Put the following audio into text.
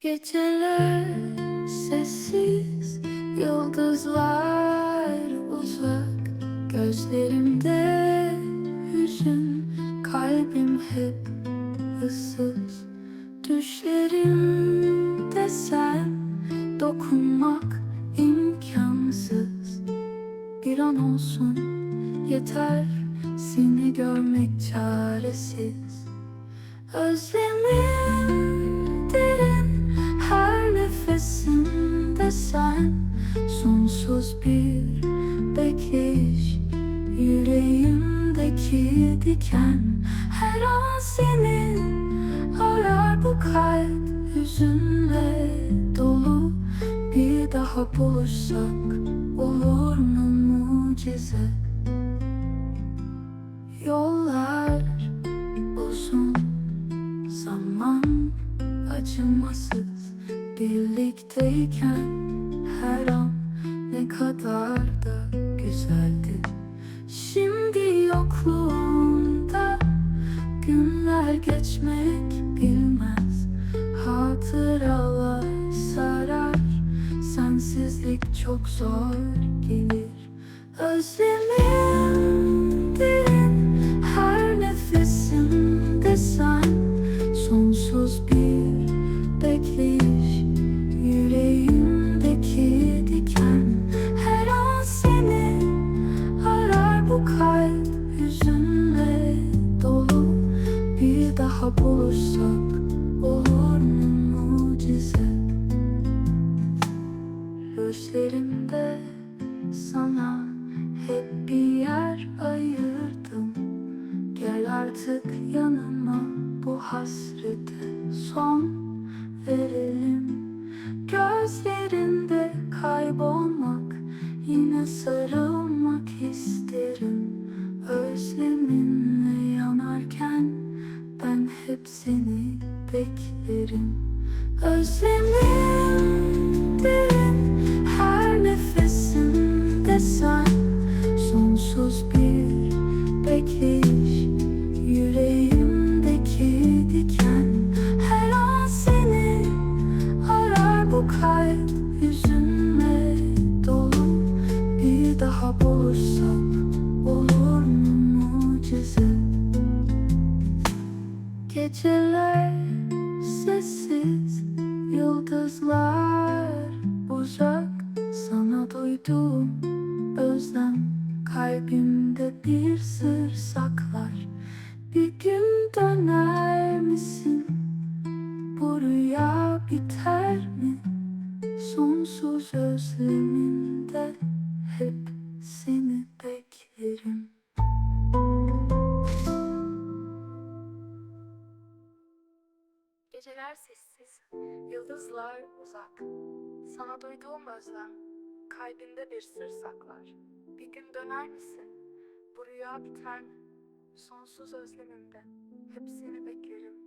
Geceler sessiz, yıldızlar uzak. Gözlerimde hüzün, kalbim hep ıssız. Düşlerimde sen, dokunmak imkansız. Bir an olsun yeter, seni görmek çaresiz. Özlemim Sonsuz bir bekleyiş Yüreğimdeki diken. Her an seni arar bu kalp Hüzünle dolu. Bir daha buluşsak olur mu mucize? Yollar kadar da güzeldi. Şimdi yokluğunda günler geçmek bilmez. Hatıralar sarar, sensizlik çok zor gelir. Özlemim bu kalp Hüzünle dolu. Bir daha buluşsak olur mu mucize? Gözlerimde sana hep bir yer ayırdım. Gel artık yanıma bu hasrete son verelim. Gözlerinde kaybolmak yine sarılmak isterim. Özleminle yanarken ben hep seni beklerim. Özlemim derin her nefesimde Geceler sessiz Yıldızlar uzak Sana duyduğum özlem Kalbimde bir sır saklar Bir gün döner misin? Bu rüya biter mi? Sonsuz özlemimde Hep Geceler sessiz, yıldızlar uzak. Sana duyduğum özlem, kalbinde bir sır saklar. Bir gün döner misin? Bu rüya biter mi? Sonsuz özlemimde, hep seni beklerim.